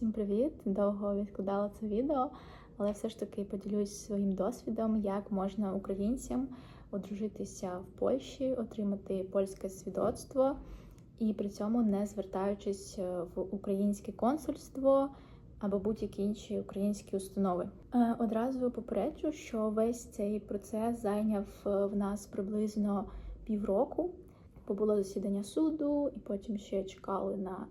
Всім привіт! Довго відкладала це відео, але все ж таки поділюсь своїм досвідом, як можна українцям одружитися в Польщі, отримати польське свідоцтво і при цьому не звертаючись е, в українське консульство або будь-які інші українські установи. Е, Одразу попереджу, що весь цей процес зайняв е, в нас приблизно півроку, бо було засідання суду, і потім ще чекали на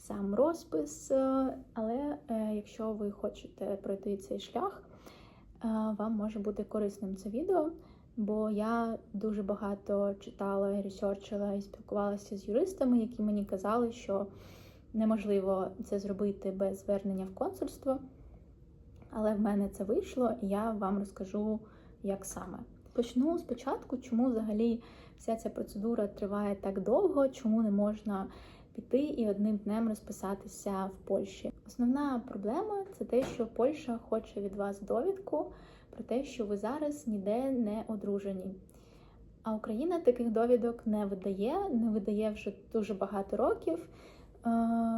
сам розпис. Е, Але е, якщо ви хочете пройти цей шлях, е, вам може бути корисним це відео, бо я дуже багато читала, ресерчила і спілкувалася з юристами, які мені казали, що неможливо це зробити без звернення в консульство. Але в мене це вийшло, і я вам розкажу, як саме. Почну спочатку, чому взагалі вся ця процедура триває так довго, чому не можна піти і одним днем розписатися в Польщі. Основна проблема це те, що Польща хоче від вас довідку про те, що ви зараз ніде не одружені. А Україна таких довідок не видає, не видає вже дуже багато років, е,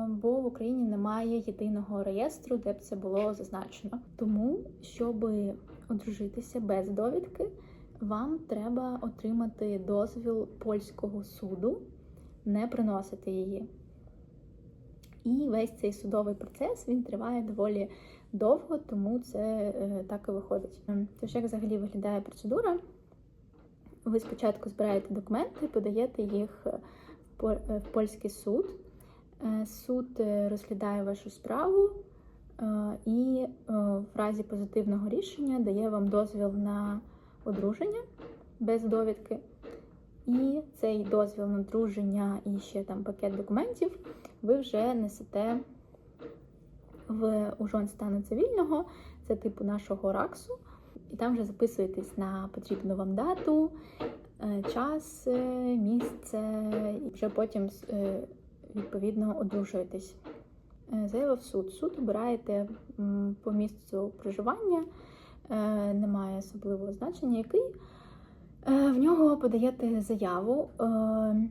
бо в Україні немає єдиного реєстру, де б це було зазначено. Тому, щоб одружитися без довідки, вам треба отримати дозвіл польського суду, не приносити її. І весь цей судовий процес він триває доволі довго, тому це е, так і виходить. Ем, Тож, як взагалі виглядає процедура? Ви спочатку збираєте документи, подаєте їх в по- е, в польський суд. Е, Суд е, розглядає вашу справу е, і е, в разі позитивного рішення дає вам дозвіл на одруження без довідки. І цей дозвіл на одруження і ще там пакет документів ви вже несете в ужон стану цивільного, це типу нашого раксу, і там вже записуєтесь на потрібну вам дату, е, час, е, місце, і вже потім е, відповідно одружуєтесь. Заява в суд. Суд обираєте по місцю проживання, немає особливого значення, який. Е, В нього подаєте заяву. е,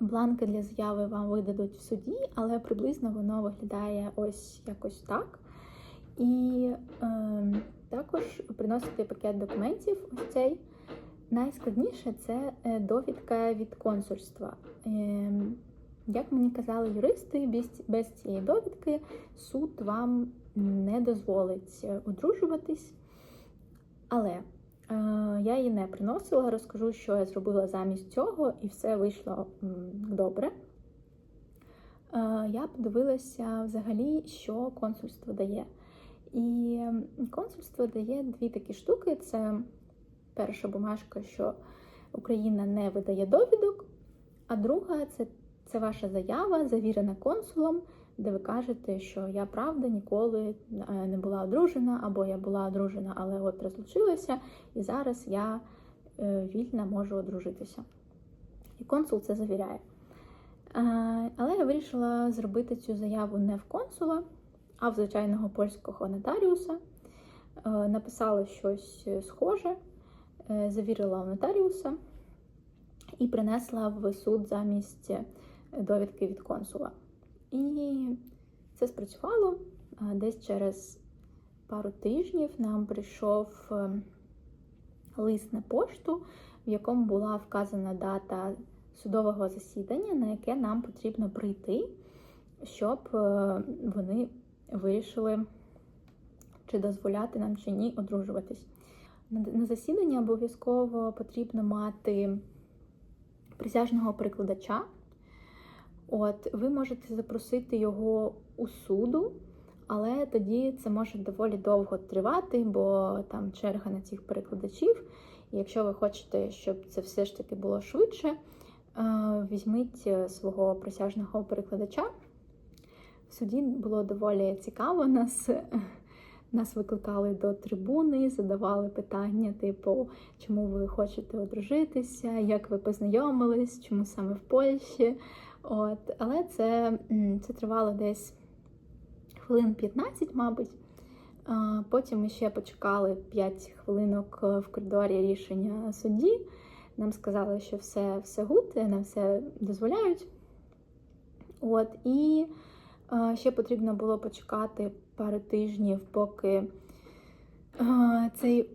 Бланки для заяви вам видадуть в суді, але приблизно воно виглядає ось якось так. І е, також приносите пакет документів. Ось цей. Найскладніше це е, довідка від консульства. Е, як мені казали юристи, без, без цієї довідки суд вам не дозволить одружуватись. Але я її не приносила, розкажу, що я зробила замість цього, і все вийшло добре. Я подивилася взагалі, що консульство дає. І консульство дає дві такі штуки: це перша бумажка, що Україна не видає довідок, а друга це, це ваша заява, завірена консулом, де ви кажете, що я правда ніколи е, не була одружена, або я була одружена, але от розлучилася, і зараз я е, вільна можу одружитися. І консул це завіряє. Е, Але я вирішила зробити цю заяву не в консула, а в звичайного польського нотаріуса. Написала щось схоже, завірила у нотаріуса і принесла в суд замість довідки від консула. І це спрацювало. Десь через пару тижнів нам прийшов е, лист на пошту, в якому була вказана дата судового засідання, на яке нам потрібно прийти, щоб е, вони вирішили, чи дозволяти нам чи ні одружуватись. На засідання обов'язково потрібно мати присяжного перекладача. От, ви можете запросити його у суду, але тоді це може доволі довго тривати, бо там черга на цих перекладачів. І якщо ви хочете, щоб це все ж таки було швидше, е, візьміть е, свого присяжного перекладача. В суді було доволі цікаво. Нас, нас викликали до трибуни, задавали питання, типу, чому ви хочете одружитися, як ви познайомились, чому саме в Польщі. От, але це, це тривало десь хвилин 15, мабуть. Потім ми ще почекали 5 хвилинок е, в коридорі рішення судді. Нам сказали, що все, все гуд, нам все дозволяють. От, і Е, Ще потрібно було почекати пару тижнів, поки е, цей,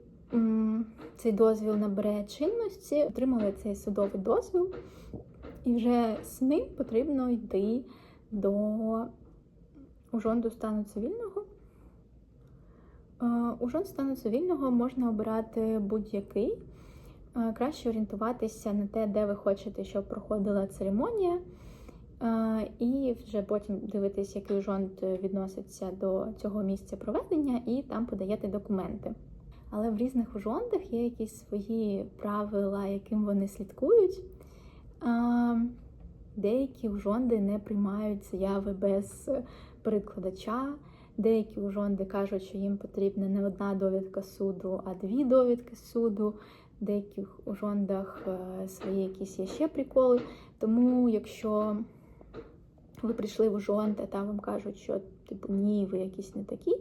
цей дозвіл набере чинності. Отримали цей судовий дозвіл, і вже з ним потрібно йти до ужонду стану цивільного. Е, Ужон стану цивільного можна обирати будь-який. Е, Краще орієнтуватися на те, де ви хочете, щоб проходила церемонія, е, і вже потім дивитись, який жонд відноситься до цього місця проведення, і там подаєте документи. Але в різних ужондах є якісь свої правила, яким вони слідкують. Деякі ужонди не приймають заяви без перекладача. Деякі ужонди кажуть, що їм потрібна не одна довідка суду, а дві довідки суду. В деяких ужондах е, свої якісь є ще приколи. Тому, якщо ви прийшли в ужонд, а там вам кажуть, що типу ні, ви якісь не такі,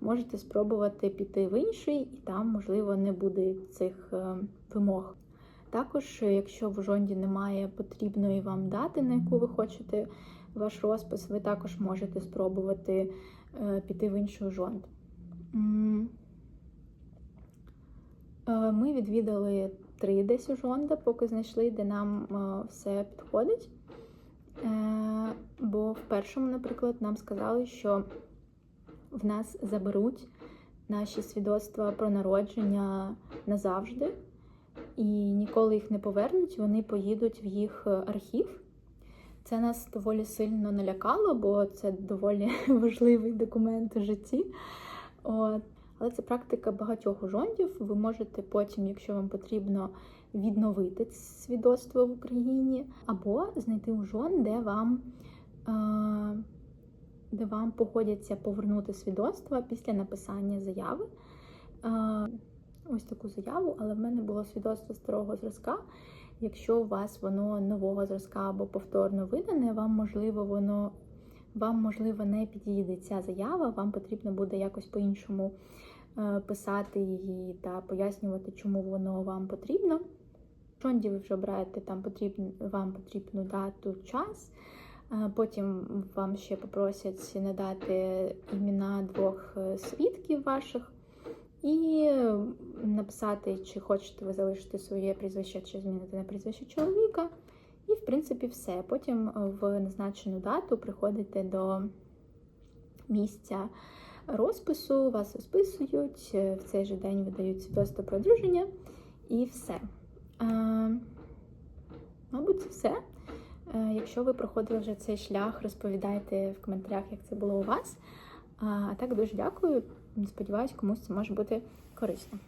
можете спробувати піти в інший, і там, можливо, не буде цих е, вимог. Також, якщо в ужонді немає потрібної вам дати, на яку ви хочете ваш розпис, ви також можете спробувати е, піти в інший ужонд. М. Е, Ми відвідали три десь ужонда, поки знайшли, де нам е, все підходить. Бо в першому, наприклад, нам сказали, що в нас заберуть наші свідоцтва про народження назавжди, і ніколи їх не повернуть, вони поїдуть в їх е, архів. Це нас доволі сильно налякало, бо це доволі важливий документ у житті. От. Але це практика багатьох ужондів. Ви можете потім, якщо вам потрібно, відновити свідоцтво в Україні, або знайти ужон, де вам, е, де вам погодяться повернути свідоцтво після написання заяви. Ось таку заяву, але в мене було свідоцтво старого зразка. Якщо у вас воно нового зразка або повторно видане, вам можливо воно вам можливо не підійде ця заява, вам потрібно буде якось по-іншому е, писати її та пояснювати, чому воно вам потрібно. В Шонді ви вже обираєте там потрібну, вам потрібну дату, час. Е, Потім вам ще попросять надати імена двох е, свідків ваших і написати, чи хочете ви залишити своє прізвище, чи змінити на прізвище чоловіка. І, в принципі, все. Потім в назначену дату приходите до місця розпису, вас розписують, в цей же день видають свідоцтво про одруження і все. Е, Мабуть, це все. Е, Якщо ви проходили вже цей шлях, розповідайте в коментарях, як це було у вас. А так дуже дякую. Сподіваюсь, комусь це може бути корисно.